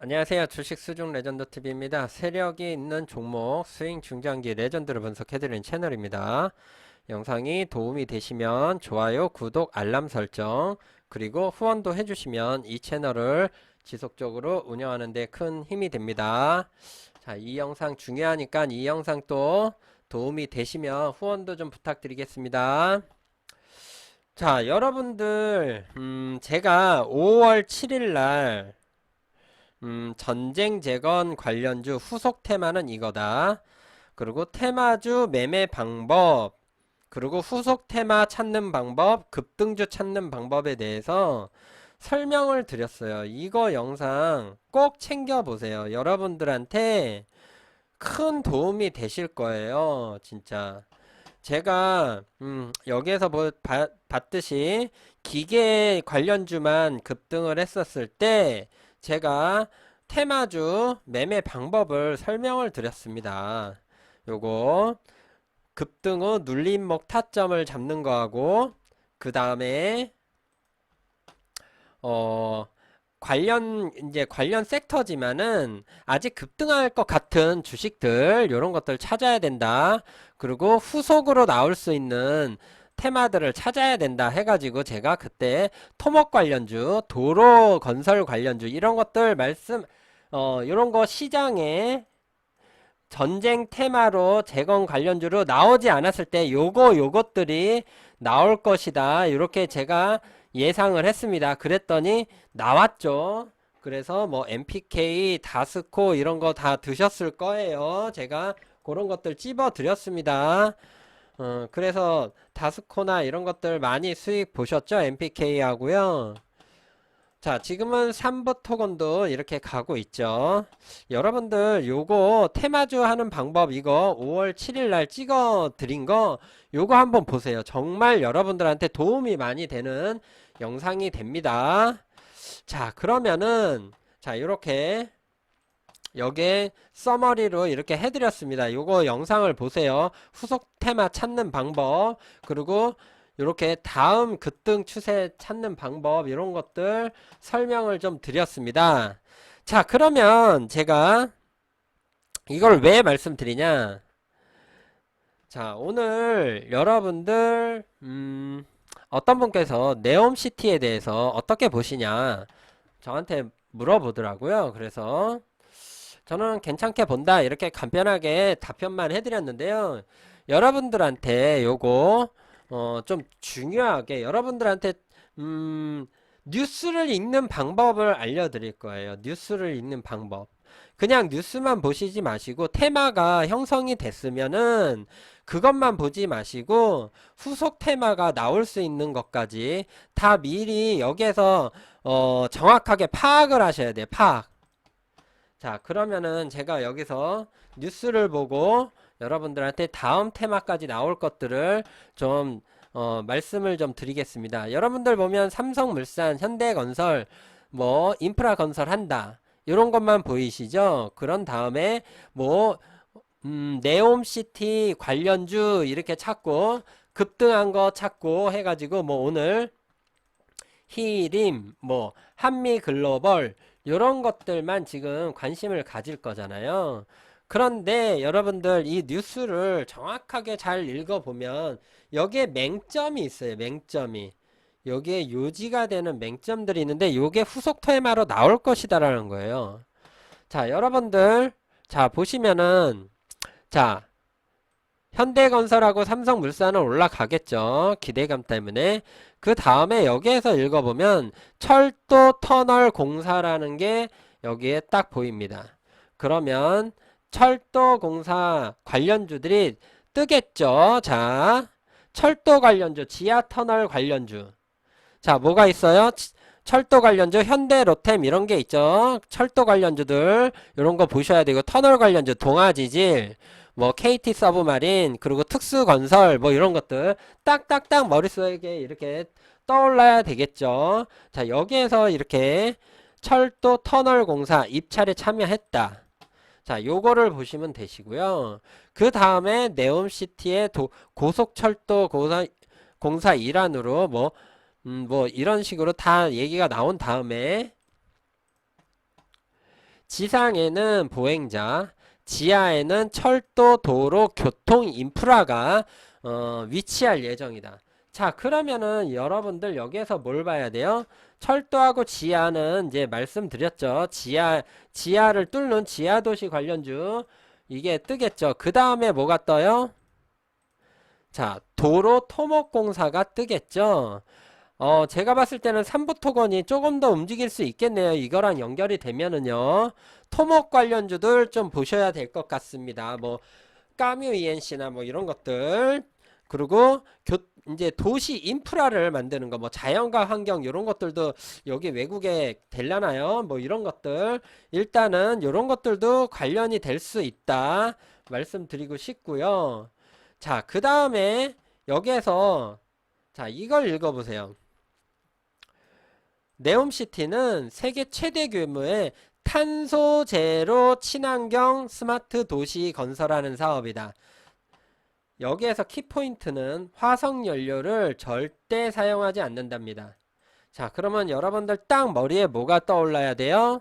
안녕하세요. 주식 수중 레전드 TV입니다. 세력이 있는 종목 스윙 중장기 레전드를 분석해드리는 채널입니다. 영상이 도움이 되시면 좋아요, 구독, 알람 설정, 그리고 후원도 해주시면 이 채널을 지속적으로 운영하는 데 큰 힘이 됩니다. 자, 이 영상 중요하니까 이 영상 또 도움이 되시면 후원도 좀 부탁드리겠습니다. 자, 여러분들, 음, 제가 5월 7일 날 음, 전쟁 재건 관련주 후속 테마는 이거다. 그리고 테마주 매매 방법, 그리고 후속 테마 찾는 방법, 급등주 찾는 방법에 대해서 설명을 드렸어요. 이거 영상 꼭 챙겨보세요. 여러분들한테 큰 도움이 되실 거예요. 진짜. 제가 음, 여기에서 뭐 봐- 봤듯이 기계 관련주만 급등을 했었을 때 제가 테마주 매매 방법을 설명을 드렸습니다. 요거 급등 후 눌림목 타점을 잡는 거하고 그 다음에 어 관련 이제 관련 섹터지만은 아직 급등할 것 같은 주식들 요런 것들 찾아야 된다. 그리고 후속으로 나올 수 있는 테마들을 찾아야 된다 해가지고 제가 그때 토목 관련주, 도로 건설 관련주 이런 것들 말씀 어 이런 거 시장에 전쟁 테마로 재건 관련주로 나오지 않았을 때 요거 요것들이 나올 것이다. 이렇게 제가 예상을 했습니다. 그랬더니 나왔죠. 그래서 뭐 MPK, 다스코 이런 거 다 드셨을 거예요. 제가 그런 것들 찝어 드렸습니다. 어, 그래서 다스코나 이런 것들 많이 수익 보셨죠? MPK 하고요. 자, 지금은 3부 토건도 이렇게 가고 있죠. 여러분들 요거 테마주 하는 방법 이거 5월 7일 날 찍어 드린 거 요거 한번 보세요. 정말 여러분들한테 도움이 많이 되는 영상이 됩니다. 자, 그러면은 자, 이렇게 여기에 서머리로 이렇게 해드렸습니다. 요거 영상을 보세요. 후속 테마 찾는 방법 그리고 이렇게 다음 급등 추세 찾는 방법 이런 것들 설명을 좀 드렸습니다. 자, 그러면 제가 이걸 왜 말씀드리냐? 자, 오늘 여러분들 음, 어떤 분께서 네옴시티에 대해서 어떻게 보시냐 저한테 물어보더라고요. 그래서 저는 괜찮게 본다 이렇게 간편하게 답변만 해드렸는데요. 여러분들한테 요거 어, 좀 중요하게 여러분들한테 음, 뉴스를 읽는 방법을 알려드릴 거예요. 뉴스를 읽는 방법. 그냥 뉴스만 보시지 마시고 테마가 형성이 됐으면은 그것만 보지 마시고 후속 테마가 나올 수 있는 것까지 다 미리 여기에서 어, 정확하게 파악을 하셔야 돼요. 파악. 자, 그러면은 제가 여기서 뉴스를 보고 여러분들한테 다음 테마까지 나올 것들을 좀 어, 말씀을 좀 드리겠습니다. 여러분들 보면 삼성물산, 현대건설, 뭐 인프라 건설 한다. 이런 것만 보이시죠? 그런 다음에 뭐 음, 네옴시티 관련주 이렇게 찾고 급등한 거 찾고 해가지고 뭐 오늘 히림, 뭐 한미 글로벌 이런 것들만 지금 관심을 가질 거잖아요. 그런데 여러분들 이 뉴스를 정확하게 잘 읽어보면 여기에 맹점이 있어요. 맹점이. 여기에 요지가 되는 맹점들이 있는데 요게 후속 테마로 나올 것이다 라는 거예요. 자, 여러분들 자, 보시면은 자, 현대건설하고 삼성물산은 올라가겠죠. 기대감 때문에. 그 다음에 여기에서 읽어보면 철도 터널 공사라는 게 여기에 딱 보입니다. 그러면 철도 공사 관련주들이 뜨겠죠. 자, 철도 관련주, 지하 터널 관련주. 자, 뭐가 있어요? 치- 철도 관련주, 현대, 로템 이런 게 있죠. 철도 관련주들 이런 거 보셔야 되고 터널 관련주, 동아지질, 뭐 KT 서브마린, 그리고 특수건설 뭐 이런 것들 딱딱딱 머릿속에 이렇게 떠올라야 되겠죠. 자, 여기에서 이렇게 철도 터널 공사 입찰에 참여했다. 자, 요거를 보시면 되시고요. 그 다음에 네옴시티의 도- 고속철도 공사, 공사 일환으로 뭐, 음, 뭐 이런 식으로 다 얘기가 나온 다음에 지상에는 보행자, 지하에는 철도, 도로, 교통, 인프라가 어, 위치할 예정이다. 자, 그러면은 여러분들 여기에서 뭘 봐야 돼요? 철도하고 지하는 이제 말씀드렸죠. 지하, 지하를 뚫는 지하도시 관련주 이게 뜨겠죠. 그 다음에 뭐가 떠요? 자, 도로 토목공사가 뜨겠죠. 어, 제가 봤을 때는 삼부토건이 조금 더 움직일 수 있겠네요. 이거랑 연결이 되면은요. 토목 관련주들 좀 보셔야 될 것 같습니다. 뭐, 까뮤 ENC나 뭐 이런 것들. 그리고 교, 이제 도시 인프라를 만드는 거, 뭐 자연과 환경 이런 것들도 여기 외국에 될라나요? 뭐 이런 것들. 일단은 이런 것들도 관련이 될 수 있다. 말씀드리고 싶고요. 자, 그 다음에 여기에서 자, 이걸 읽어보세요. 네옴시티는 세계 최대 규모의 탄소 제로 친환경 스마트 도시 건설하는 사업이다. 여기에서 키포인트는 화석 연료를 절대 사용하지 않는답니다. 자, 그러면 여러분들 딱 머리에 뭐가 떠올라야 돼요?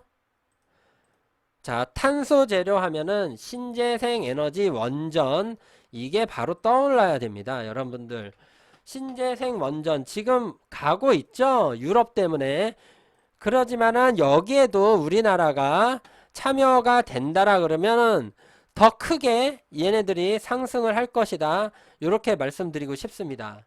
자, 탄소 재료 하면은 신재생 에너지 원전 이게 바로 떠올라야 됩니다. 여러분들. 신재생 원전 지금 가고 있죠? 유럽 때문에. 그러지만은 여기에도 우리나라가 참여가 된다라 그러면은 더 크게 얘네들이 상승을 할 것이다. 이렇게 말씀드리고 싶습니다.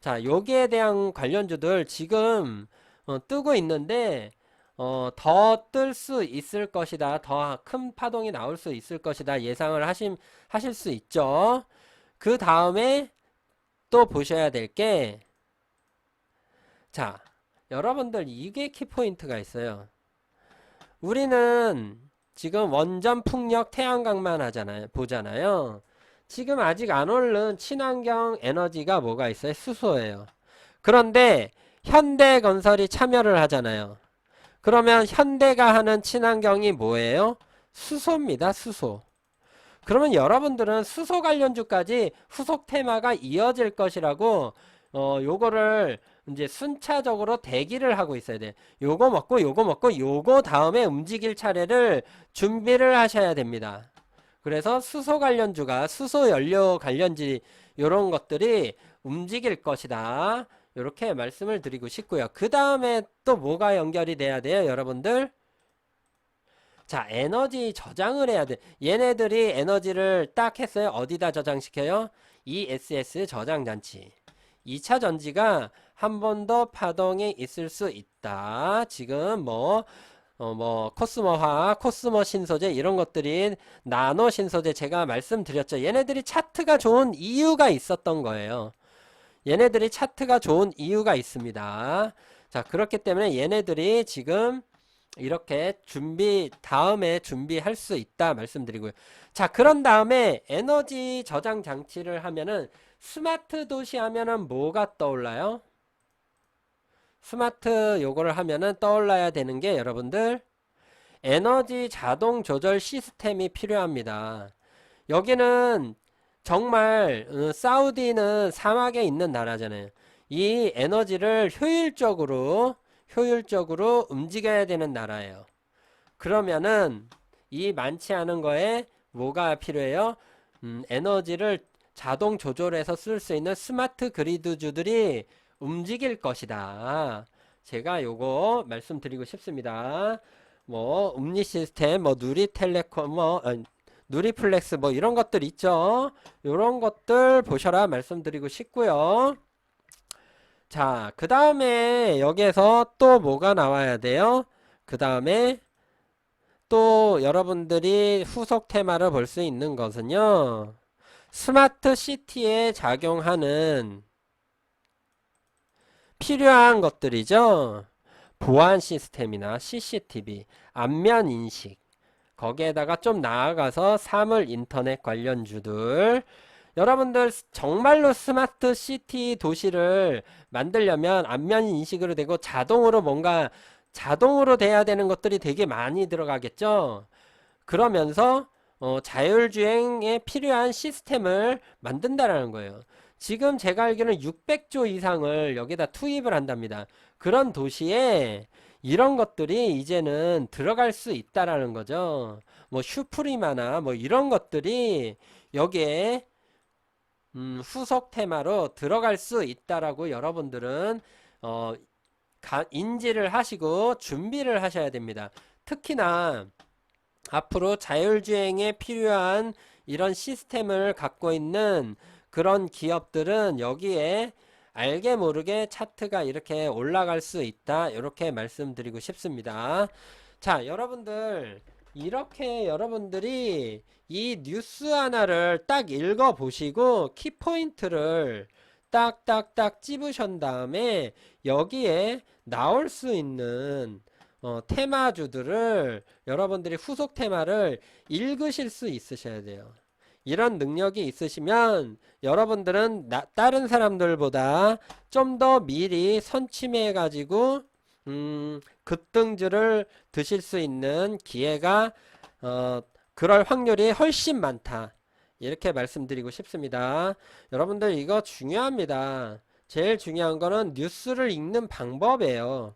자, 여기에 대한 관련주들 지금 어, 뜨고 있는데 어, 더 뜰 수 있을 것이다. 더 큰 파동이 나올 수 있을 것이다. 예상을 하심, 하실 수 있죠. 그 다음에 또 보셔야 될 게, 자, 여러분들 이게 키포인트가 있어요. 우리는 지금 원전 풍력 태양광만 하잖아요. 보잖아요. 지금 아직 안 오른 친환경 에너지가 뭐가 있어요? 수소예요. 그런데 현대건설이 참여를 하잖아요. 그러면 현대가 하는 친환경이 뭐예요? 수소입니다. 수소. 그러면 여러분들은 수소 관련주까지 후속 테마가 이어질 것이라고 어 요거를 이제 순차적으로 대기를 하고 있어야 돼. 요거 먹고 요거 먹고 요거 다음에 움직일 차례를 준비를 하셔야 됩니다. 그래서 수소 관련주가 수소 연료 관련지 요런 것들이 움직일 것이다. 이렇게 말씀을 드리고 싶고요. 그 다음에 또 뭐가 연결이 돼야 돼요, 여러분들? 자, 에너지 저장을 해야 돼. 얘네들이 에너지를 딱 했어요. 어디다 저장시켜요? ESS 저장 장치. 2차 전지가 한 번 더 파동이 있을 수 있다. 지금 뭐, 어, 뭐, 코스모화, 코스모 신소재 이런 것들이 나노 신소재 제가 말씀드렸죠. 얘네들이 차트가 좋은 이유가 있었던 거예요. 얘네들이 차트가 좋은 이유가 있습니다. 자, 그렇기 때문에 얘네들이 지금 이렇게 준비, 다음에 준비할 수 있다 말씀드리고요. 자, 그런 다음에 에너지 저장 장치를 하면은 스마트 도시 하면은 뭐가 떠올라요? 스마트 요거를 하면은 떠올라야 되는 게 여러분들 에너지 자동 조절 시스템이 필요합니다. 여기는 정말 어, 사우디는 사막에 있는 나라잖아요. 이 에너지를 효율적으로 효율적으로 움직여야 되는 나라예요. 그러면은 이 많지 않은 거에 뭐가 필요해요? 음, 에너지를 자동 조절해서 쓸 수 있는 스마트 그리드주들이 움직일 것이다. 제가 요거 말씀드리고 싶습니다. 뭐 음리 시스템, 뭐 누리 텔레콤, 뭐 아니, 누리플렉스 뭐 이런 것들 있죠. 이런 것들 보셔라 말씀드리고 싶고요. 자, 그 다음에 여기에서 또 뭐가 나와야 돼요? 그 다음에 또 여러분들이 후속 테마를 볼 수 있는 것은요. 스마트 시티에 작용하는 필요한 것들이죠. 보안 시스템이나 CCTV, 안면 인식, 거기에다가 좀 나아가서 사물 인터넷 관련주들, 여러분들 정말로 스마트 시티 도시를 만들려면 안면 인식으로 되고 자동으로 뭔가 자동으로 돼야 되는 것들이 되게 많이 들어가겠죠. 그러면서 어, 자율주행에 필요한 시스템을 만든다라는 거예요. 지금 제가 알기로는 600조 이상을 여기다 투입을 한답니다. 그런 도시에 이런 것들이 이제는 들어갈 수 있다라는 거죠. 뭐 슈프리마나 뭐 이런 것들이 여기에 음, 후속 테마로 들어갈 수 있다라고 여러분들은 어, 가- 인지를 하시고 준비를 하셔야 됩니다. 특히나 앞으로 자율주행에 필요한 이런 시스템을 갖고 있는 그런 기업들은 여기에 알게 모르게 차트가 이렇게 올라갈 수 있다. 이렇게 말씀드리고 싶습니다. 자, 여러분들 이렇게 여러분들이 이 뉴스 하나를 딱 읽어 보시고 키포인트를 딱딱딱 찝으신 다음에 여기에 나올 수 있는 어, 테마주들을 여러분들이 후속 테마를 읽으실 수 있으셔야 돼요. 이런 능력이 있으시면 여러분들은 나- 다른 사람들보다 좀 더 미리 선침해 가지고 음, 급등주를 드실 수 있는 기회가 어, 그럴 확률이 훨씬 많다. 이렇게 말씀드리고 싶습니다. 여러분들 이거 중요합니다. 제일 중요한 거는 뉴스를 읽는 방법이에요.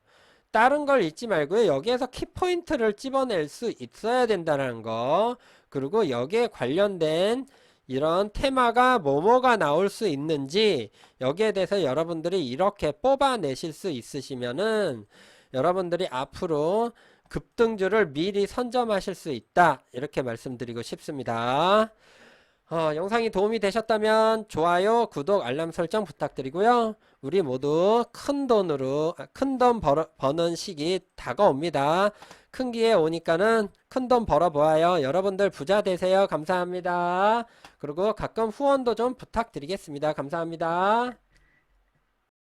다른 걸 읽지 말고요. 여기에서 키포인트를 집어낼 수 있어야 된다는 거. 그리고 여기에 관련된 이런 테마가 뭐뭐가 나올 수 있는지 여기에 대해서 여러분들이 이렇게 뽑아내실 수 있으시면은 여러분들이 앞으로 급등주를 미리 선점하실 수 있다. 이렇게 말씀드리고 싶습니다. 어, 영상이 도움이 되셨다면 좋아요, 구독, 알람 설정 부탁드리고요. 우리 모두 큰 돈으로 큰 돈 버는 시기 다가옵니다. 큰 기회 오니까는 큰 돈 벌어 보아요. 여러분들 부자 되세요. 감사합니다. 그리고 가끔 후원도 좀 부탁드리겠습니다. 감사합니다.